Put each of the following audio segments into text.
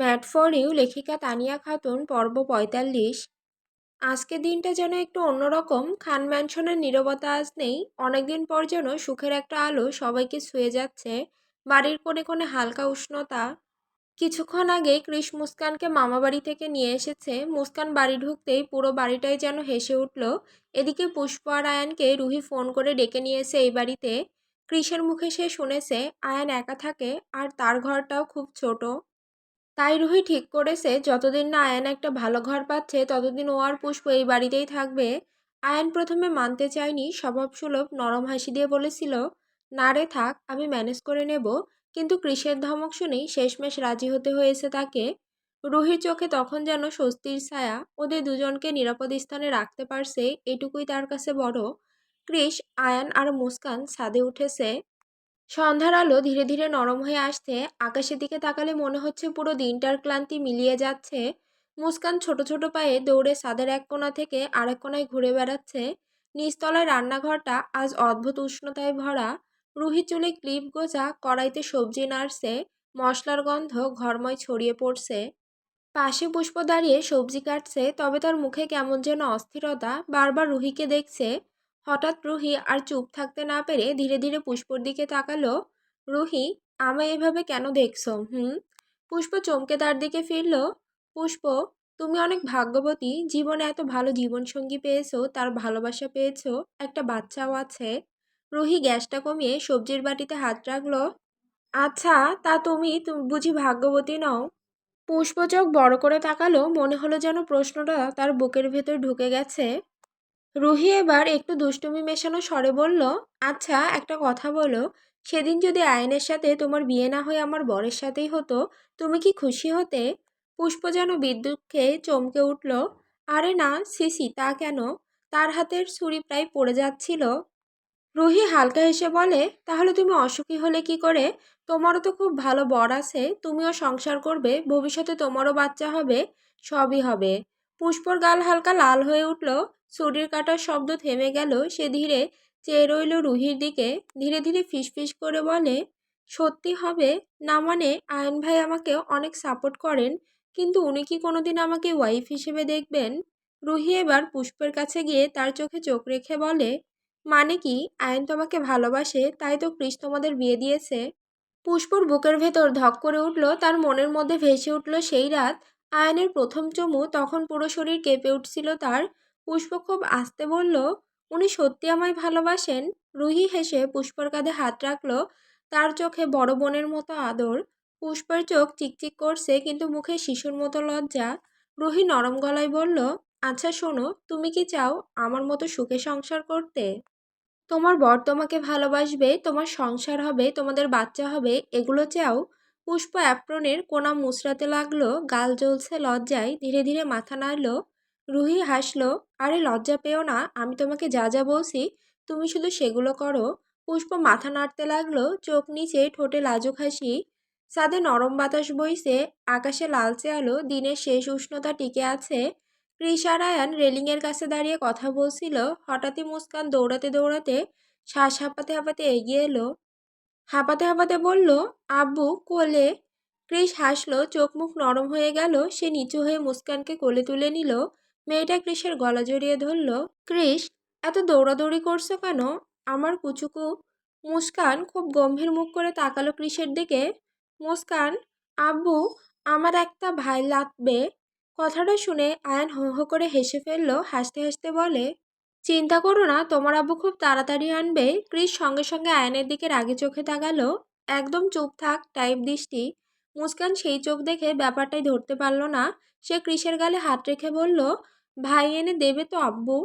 Mat for you লেখিকা তানিয়া খাতুন, পর্ব পঁয়তাল্লিশ। আজকে দিনটা যেন একটু অন্যরকম। খান ম্যানশনের নীরবতা আজ নেই। অনেকদিন পর যেন সুখের একটা আলো সবাইকে ছুঁয়ে যাচ্ছে। বাড়ির কোণে কোণে হালকা উষ্ণতা। কিছুক্ষণ আগে কৃষ মুস্কানকে মামা বাড়ি থেকে নিয়ে এসেছে। মুস্কান বাড়ি ঢুকতেই পুরো বাড়িটাই যেন হেসে উঠল। এদিকে পুষ্প আর আয়ানকে রুহি ফোন করে ডেকে নিয়েছে এই বাড়িতে। কৃষের মুখে সে শুনেছে, আয়ান একা থাকে আর তার ঘরটাও খুব ছোট। তাই রুহি ঠিক করেছে, যতদিন না আয়ান একটা ভালো ঘর পাচ্ছে, ততদিন ও আর পুষ্প এই বাড়িতেই থাকবে। আয়ান প্রথমে মানতে চায়নি, স্বভাবসুলভ নরম হাসি দিয়ে বলেছিল, না রে, থাক, আমি ম্যানেজ করে নেব। কিন্তু কৃষের ধমক শুনেই শেষমেশ রাজি হতে হয়েছে তাকে। রুহির চোখে তখন যেন স্বস্তির ছায়া, ওদের দুজনকে নিরাপদ স্থানে রাখতে পারছে, এটুকুই তার কাছে বড়। কৃষ, আয়ান আর মুস্কান ছাদে উঠেছে। সন্ধ্যার আলো ধীরে ধীরে নরম হয়ে আসছে। আকাশের দিকে তাকালে মনে হচ্ছে পুরো দিনটার ক্লান্তি মিলিয়ে যাচ্ছে। মুস্কান ছোট ছোট পায়ে দৌড়ে ছাদের এক কোণা থেকে আরেক কোণায় ঘুরে বেড়াচ্ছে। নিচতলায় রান্নাঘরটা আজ অদ্ভুত উষ্ণতায় ভরা। রুহি চুলে ক্লিপ গোজা, কড়াইতে সবজি নাড়ছে। মশলার গন্ধ ঘরময় ছড়িয়ে পড়ছে। পাশে পুষ্প দাঁড়িয়ে সবজি কাটছে, তবে তার মুখে কেমন যেন অস্থিরতা। বারবার রুহিকে দেখছে। হঠাৎ রুহি আর চুপ থাকতে না পেরে ধীরে ধীরে পুষ্পর দিকে তাকালো। রুহি, আমায় এভাবে কেন দেখছ, হুম? পুষ্প চমকে তার দিকে ফিরল। পুষ্প, তুমি অনেক ভাগ্যবতী, জীবনে এত ভালো জীবনসঙ্গী পেয়েছ, তার ভালোবাসা পেয়েছ, একটা বাচ্চাও আছে। রুহি গ্যাসটা কমিয়ে সবজির বাটিতে হাত রাখল। আচ্ছা তা তুমি বুঝি ভাগ্যবতী নও? পুষ্প চোখ বড় করে তাকালো, মনে হলো যেন প্রশ্নটা তার বুকের ভেতর ঢুকে গেছে। রুহি এবার একটু দুষ্টুমি মেশানো স্বরে বলল আচ্ছা একটা কথা বলো। সেদিন যদি আয়নের সাথে তোমার বিয়ে না হয়ে আমার বরের সাথেই হতো, তুমি কি খুশি হতে? পুষ্প যেন বিদ্যুৎ খেয়ে চমকে উঠল, আরে না সিসি তা কেন? তার হাতের ছুরি প্রায় পড়ে যাচ্ছিল। রুহি হালকা হেসে বলে, তাহলে তুমি অসুখী হলে কি করে? তোমারও তো খুব ভালো বর আছে, তুমিও সংসার করবে, ভবিষ্যতে তোমারও বাচ্চা হবে, সবই হবে। পুষ্পর গাল হালকা লাল হয়ে উঠল ছুরির কাটার শব্দ থেমে গেল, সে ধীরে চেয়ে রইল রুহির দিকে, ধীরে ধীরে ফিসফিস করে বলে, সত্যি হবে, না মানে আয়ন ভাই আমাকে অনেক সাপোর্ট করেন, কিন্তু উনি কি কোনোদিন আমাকে ওয়াইফ হিসেবে দেখবেন? রুহি এবার পুষ্পের কাছে গিয়ে তার চোখে চোখ রেখে বলে মানে কি, আয়ন তোমাকে ভালোবাসে, তাই তো কৃষ তোমাদের বিয়ে দিয়েছে? পুষ্পর বুকের ভেতর ধক করে উঠল, তার মনের মধ্যে ভেসে উঠল সেই রাত। আয়নের প্রথম চমু তখন পুরো শরীর কেঁপে উঠছিল তার। পুষ্প খুব আস্তে বলল, উনি সত্যি আমায় ভালোবাসেন? রুহি হেসে পুষ্পর কাঁধে হাত রাখল, তার চোখে বড় বোনের মতো আদর। পুষ্পের চোখ চিকচিক করছে, কিন্তু মুখে শিশুর মতো লজ্জা। রুহি নরম গলায় বলল আচ্ছা শোনো, তুমি কি চাও আমার মতো সুখে সংসার করতে? তোমার বর তোমাকে ভালোবাসবে, তোমার সংসার হবে, তোমাদের বাচ্চা হবে, এগুলো চাও? পুষ্প অ্যাপ্রনের কোনা মুচড়াতে লাগল, গাল জ্বলছে লজ্জায়, ধীরে ধীরে মাথা নাড়ল। রুহি হাসলো, আরে লজ্জা পেও না, আমি তোমাকে যা যা বলছি, তুমি শুধু সেগুলো করো। পুষ্প মাথা নাড়তে লাগল, চোখ নিচে ঠোঁটে লাজুক হাসি। ছাদে নরম বাতাস বইছে, আকাশে লালচে আলো, দিনের শেষ উষ্ণতা টিকে আছে। কৃষ আর আয়ান রেলিংয়ের কাছে দাঁড়িয়ে কথা বলছিল, হঠাৎই মুস্কান দৌড়াতে দৌড়াতে শ্বাস হাঁপাতে হাঁপাতে এগিয়ে এলো। হাঁপাতে হাঁপাতে বলল, আব্বু, কোলে? কৃষ হাসলো, চোখ মুখ নরম হয়ে গেল, সে নিচু হয়ে মুস্কানকে কোলে তুলে নিল। মেয়েটা কৃষের গলা জড়িয়ে ধরল, কৃষ, এত দৌড়াদৌড়ি করছ কেন? আমার কুচুকু মুস্কান খুব গম্ভীর মুখ করে তাকালো কৃষের দিকে। মুস্কান, আব্বু, আমার একটা ভাই লাগবে। কথাটা শুনে আয়ান হো হো করে হেসে ফেলল, হাসতে হাসতে বলে, চিন্তা করো না, তোমার আব্বু খুব তাড়াতাড়ি আনবে। ক্রিস সঙ্গে সঙ্গে আয়নের দিকে রাগে চোখে তাকালো, একদম চুপ থাক টাইপ দৃষ্টি। মুস্কান সেই চোখ দেখে ব্যাপারটাই ধরতে পারল না। সে ক্রিসের গালে হাত রেখে বলল ভাই এনে দেবে তো আব্বু।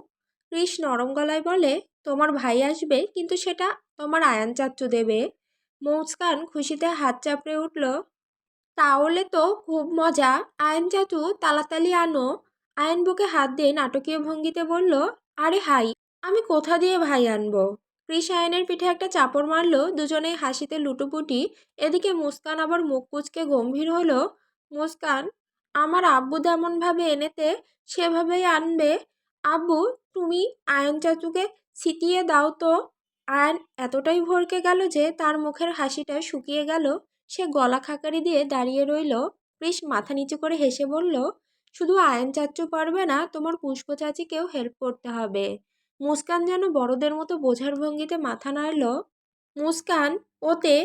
ক্রিস নরম গলায় বলে, তোমার ভাই আসবে, কিন্তু সেটা তোমার আয়ান চাচ্চু দেবে। মুস্কান খুশিতে হাত চাপড়ে উঠল, তাহলে তো খুব মজা। আয়ন চাচু তালাতালি আনো। আয়ন বুকে হাত দিয়ে নাটকীয় ভঙ্গিতে বলল, আরে হাই, আমি কোথা দিয়ে ভাই আনব? কৃষ আয়নের পিঠে একটা চাপড় মারলো, দুজনেই হাসিতে লুটোপুটি। এদিকে মুস্কান আবার মুখ কুচকে গম্ভীর হলো। মুস্কান আমার আব্বু যেমনভাবে এনেতে সেভাবেই আনবে। আব্বু, তুমি আয়ন চাচুকে ছিটিয়ে দাও তো। আয়ন এতটাই ভরকে গেল যে তার মুখের হাসিটা শুকিয়ে গেল। সে গলা খাকারি দিয়ে দাঁড়িয়ে রইল। কৃষ মাথা নিচু করে হেসে বলল, শুধু আয়ন চাচ্চু পারবে না, তোমার পুষ্প চাচিকেও হেল্প করতে হবে। মুস্কান যেন বড়দের মতো বোঝার ভঙ্গিতে মাথা নাড়ল। মুস্কান, ওতে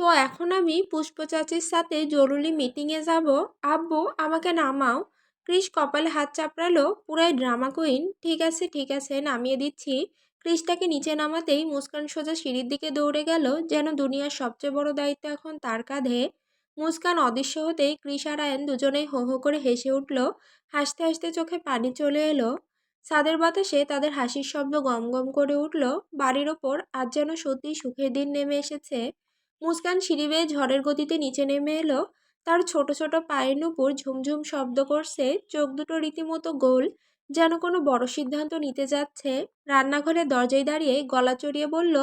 তো এখন আমি পুষ্প চাচির সাথে জরুরি মিটিংয়ে যাব। আব্বু, আমাকে নামাও। ক্রিস কপালে হাত চাপড়ালো, পুরাই ড্রামা কুইন ঠিক আছে ঠিক আছে, নামিয়ে দিচ্ছি। ক্রিস তাকে নিচে নামাতেই মুস্কান সোজা সিঁড়ির দিকে দৌড়ে গেল, যেন দুনিয়ার সবচেয়ে বড় দায়িত্ব এখন তার কাঁধে। মুস্কান অদৃশ্য হতেই ক্রিস আর আয়ন দুজনেই হো হো করে হেসে উঠল। হাসতে হাসতে চোখে পানি চলে এলো। ছাদের বাতাসে তাদের হাসির শব্দ গম গম করে উঠল। বাড়ির ওপর আজ যেন সত্যি সুখের দিন নেমে এসেছে। মুস্কান সিঁড়ি বেয়ে ঝড়ের গতিতে নিচে নেমে এলো। তার ছোট ছোট পায়ের নুপুর ঝুমঝুম শব্দ করছে, চোখ দুটো রীতিমতো গোল, যেন কোনো বড় সিদ্ধান্ত নিতে যাচ্ছে। রান্নাঘরের দরজায় দাঁড়িয়ে গলা চড়িয়ে বলল,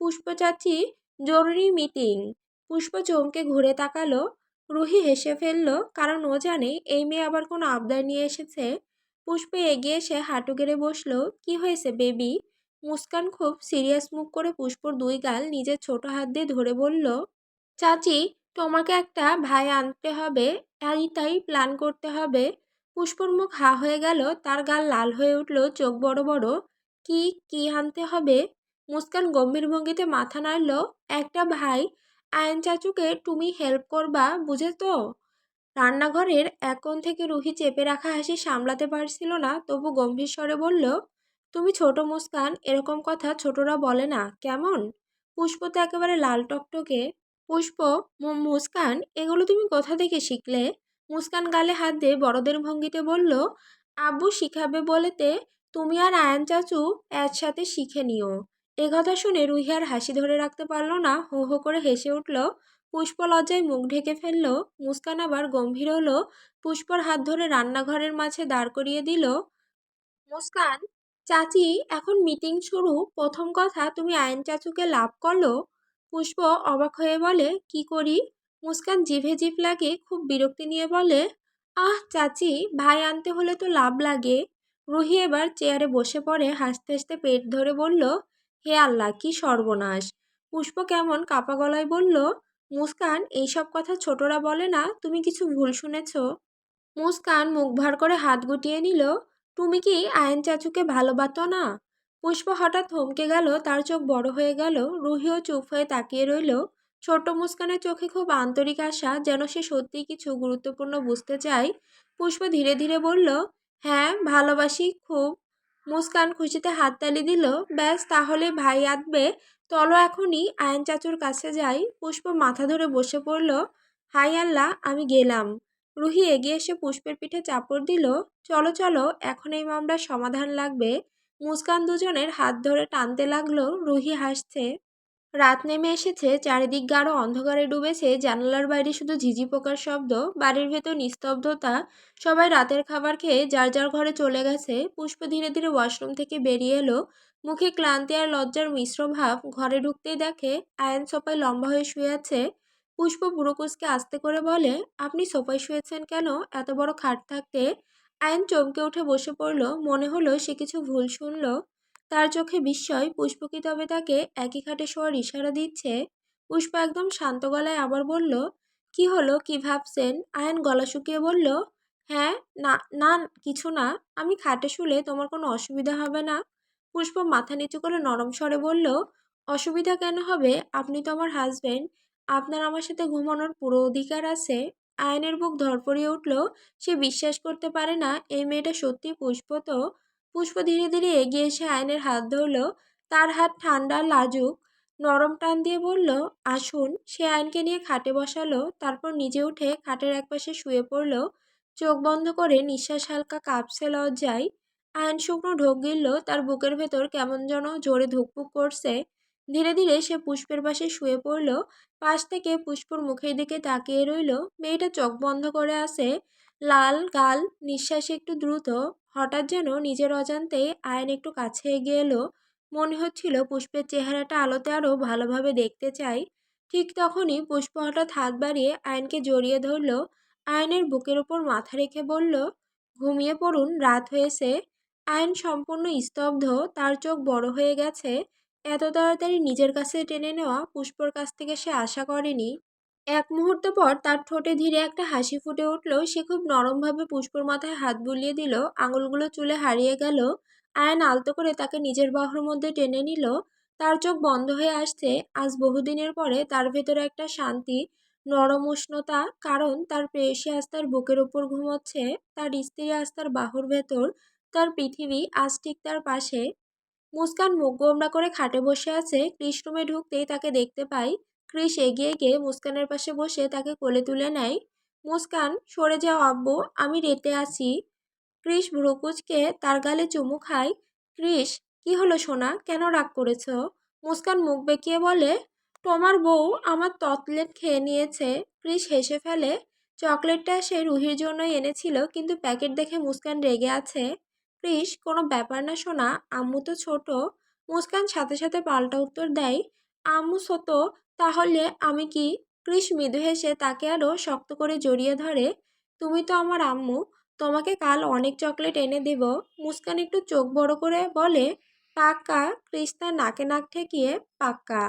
পুষ্প চাচি, জরুরি মিটিং। পুষ্প চমকে ঘুরে তাকালো। রুহি হেসে ফেলল, কারণ ও জানে এই মেয়ে আবার কোনো আবদার নিয়ে এসেছে। পুষ্পে এগিয়ে এসে হাঁটু গেড়ে বসল, কি হয়েছে, বেবি? মুস্কান খুব সিরিয়াস মুখ করে পুষ্পর দুই গাল নিজের ছোট হাত দিয়ে ধরে বলল, চাচি, তোমাকে একটা ভাই আনতে হবে, তাই তাই প্ল্যান করতে হবে। পুষ্পর মুখ হা হয়ে গেল, তার গাল লাল হয়ে উঠল, চোখ বড় বড়। কি কি আনতে হবে? মুস্কান গম্ভীর ভঙ্গিতে মাথা নাড়ল, একটা ভাই, আয়ন চাচুকে তুমি হেল্প করবা বুঝে তো রান্নাঘরের এক থেকে রুহি চেপে রাখা হাসি সামলাতে পারছিল না, তবু গম্ভীর স্বরে বলল তুমি ছোট মুস্কান, এরকম কথা ছোটরা বলে না, কেমন? পুষ্প তো একেবারে লাল টকটকে, পুষ্প মুস্কান, এগুলো তুমি কোথা থেকে শিখলে? মুস্কান গালে হাত দিয়ে বড়দের ভঙ্গিতে বলল, আব্বু শিখাবে বলেতে তুমি আর আয়ান চাচু একসাথে শিখে নিও। এ কথা শুনে রুহি আর হাসি ধরে রাখতে পারল না, হো হো করে হেসে উঠল। পুষ্প লজ্জায় মুখ ঢেকে ফেলল, মুস্কান আবার গম্ভীর হলো, পুষ্পর হাত ধরে রান্নাঘরের মাঝে দাঁড় করিয়ে দিল, মুস্কান চাচি, এখন মিটিং শুরু। প্রথম কথা, তুমি আয়ন চাচুকে লাভ করল? পুষ্প অবাক হয়ে বলে, কি করি? মুস্কান জিভে জিভ লাগে, খুব বিরক্তি নিয়ে বলে, আহ, চাচি, ভাই আনতে হলে তো লাভ লাগে। রুহি এবার চেয়ারে বসে পড়ে, হাসতে হাসতে পেট ধরে বলল, হে আল্লাহ, কি সর্বনাশ। পুষ্প কেমন কাপা গলায় বলল, মুস্কান, এইসব কথা ছোটরা বলে না, তুমি কিছু ভুল শুনেছ? মুস্কান মুখ ভার করে হাত গুটিয়ে নিল তুমি কি আয়ন চাচুকে ভালোবাতো না? পুষ্প হঠাৎ থমকে গেল, তার চোখ বড় হয়ে গেল, রুহিও চুপ হয়ে তাকিয়ে রইল। ছোট্ট মুস্কানের চোখে খুব আন্তরিক আশা যেন সে সত্যিই কিছু গুরুত্বপূর্ণ বুঝতে চায়। পুষ্প ধীরে ধীরে বলল হ্যাঁ ভালোবাসি খুব। মুস্কান খুশিতে হাততালি দিল, ব্যাস, তাহলে ভাই আসবে চলো এখনই, আয়ন চাচুর কাছে যাই। পুষ্প মাথা ধরে বসে পড়ল, হাই আল্লাহ, আমি গেলাম। রুহি এগিয়ে এসে পুষ্পের পিঠে চাপড় দিল, চলো চলো, এখন এই মামলার সমাধান লাগবে। মুস্কান দুজনের হাত ধরে টানতে লাগল, রুহি হাসছে। রাত নেমে এসেছে, চারিদিক গাঢ় অন্ধকারে ডুবেছে, জানালার বাইরে শুধু ঝিঝি পোকার শব্দ, বাড়ির ভেতর নিস্তব্ধতা, সবাই রাতের খাবার খেয়ে যার যার ঘরে চলে গেছে। পুষ্প ধীরে ধীরে ওয়াশরুম থেকে বেরিয়ে এলো। মুখে ক্লান্তি আর লজ্জার মিশ্র ভাব, ঘরে ঢুকতেই দেখে আয়ন সোপায় লম্বা হয়ে শুয়ে আছে। পুষ্প বুড়োকুসকে আস্তে করে বলে, আপনি সোফায় শুয়েছেন কেন? এত বড় খাট থাকতে? আয়ন চমকে উঠে বসে পড়ল। মনে হলো সে কিছু ভুল শুনল। তার চোখে বিস্ময়। পুষ্প কি তবে তাকে একই খাটে শোয়ার ইশারা দিচ্ছে? পুষ্প একদম শান্ত গলায় আবার বলল, কি হলো? কি ভাবছেন? আয়ন গলা শুকিয়ে বলল হ্যাঁ না না, কিছু না। আমি খাটে শুলে তোমার কোনো অসুবিধা হবে না? পুষ্প মাথা নিচু করে নরম স্বরে বলল, অসুবিধা কেন হবে? আপনি তো আমার হাজবেন্ড আপনার আমার সাথে ঘুমানোর পুরো অধিকার আছে। আয়নের বুক ধরপড়িয়ে উঠল, সে বিশ্বাস করতে পারে না, এই মেয়েটা সত্যি পুষ্প তো। পুষ্প ধীরে ধীরে এগিয়ে এসে আয়নের হাত ধরল, তার হাত ঠান্ডা, লাজুক, নরম টান দিয়ে বলল, আসুন। সে আয়নকে নিয়ে খাটে বসালো, তারপর নিজে উঠে খাটের একপাশে শুয়ে পড়ল, চোখ বন্ধ করে নিঃশ্বাস হালকা কাঁপছে লজ্জায়। আয়ন শুকনো ঢোক গিলল, তার বুকের ভেতর কেমন যেন জোরে ধুকপুক করছে। ধীরে ধীরে সে পুষ্পের পাশে শুয়ে পড়ল। পাশ থেকে পুষ্পর মুখের দিকে তাকিয়ে রইল। মেয়েটা চোখ বন্ধ করে আসে লাল গাল, নিঃশ্বাস একটু দ্রুত। হঠাৎ যেন নিজের অজান্তে আয়ন একটু কাছে এগিয়ে এলো। মনে হচ্ছিল পুষ্পের চেহারাটা আলোতে আরও ভালোভাবে দেখতে চাই। ঠিক তখনই পুষ্প হঠাৎ হাত বাড়িয়ে আয়নকে জড়িয়ে ধরল। আয়নের বুকের ওপর মাথা রেখে বলল, ঘুমিয়ে পড়ুন, রাত হয়েছে। আয়ন সম্পূর্ণ স্তব্ধ, তার চোখ বড় হয়ে গেছে। এত তাড়াতাড়ি নিজের কাছে টেনে নেওয়া পুষ্পর কাছ থেকে সে আশা করেনি। এক মুহূর্ত পর তার ঠোঁটে ধীরে একটা হাসি ফুটে উঠল। সে খুব নরমভাবে পুষ্পর মাথায় হাত বুলিয়ে দিল, আঙুলগুলো চুলে হারিয়ে গেল, আয়ন আলতো করে তাকে নিজের বাহুর মধ্যে টেনে নিল। তার চোখ বন্ধ হয়ে আসছে। আজ বহুদিনের পরে তার ভেতরে একটা শান্তি, নরম উষ্ণতা, কারণ তার প্রেয়সী আজ তার বুকের ওপর ঘুমোচ্ছে। তার স্ত্রী আজ তার বাহুর ভেতর, তার পৃথিবী আজ ঠিক তার পাশে। মুস্কান মুখ গোমড়া করে খাটে বসে আছে। ক্রিস রুমে ঢুকতেই তাকে দেখতে পাই। ক্রিস এগিয়ে গিয়ে মুস্কানের পাশে বসে তাকে কোলে তুলে নেয়। মুস্কান, সরে যাও আব্বু, আমি রেতে আছি। ক্রিস ভ্রুকুচকে তার গালে চুমু খায়। ক্রিস, কি হলো সোনা? কেন রাগ করেছ? মুস্কান মুখ বেঁকিয়ে বলে, তোমার বউ আমার ততলেট খেয়ে নিয়েছে। ক্রিস হেসে ফেলে, চকলেটটা সে রুহির জন্যই এনেছিল, কিন্তু প্যাকেট দেখে মুস্কান রেগে আছে। ক্রিস কোনো ব্যাপার না শোনা আম্মু তো ছোট। মুস্কান সাথে সাথে পাল্টা উত্তর দেয়, আম্মু ছোট, তাহলে আমি কি? ক্রিস মৃদু হেসে তাকে আরও শক্ত করে জড়িয়ে ধরে, তুমি তো আমার আম্মু, তোমাকে কাল অনেক চকলেট এনে দেব। মুস্কান একটু চোখ বড় করে বলে, পাক্কা? ক্রিস তার নাকে নাক ঠেকিয়ে, পাক্কা।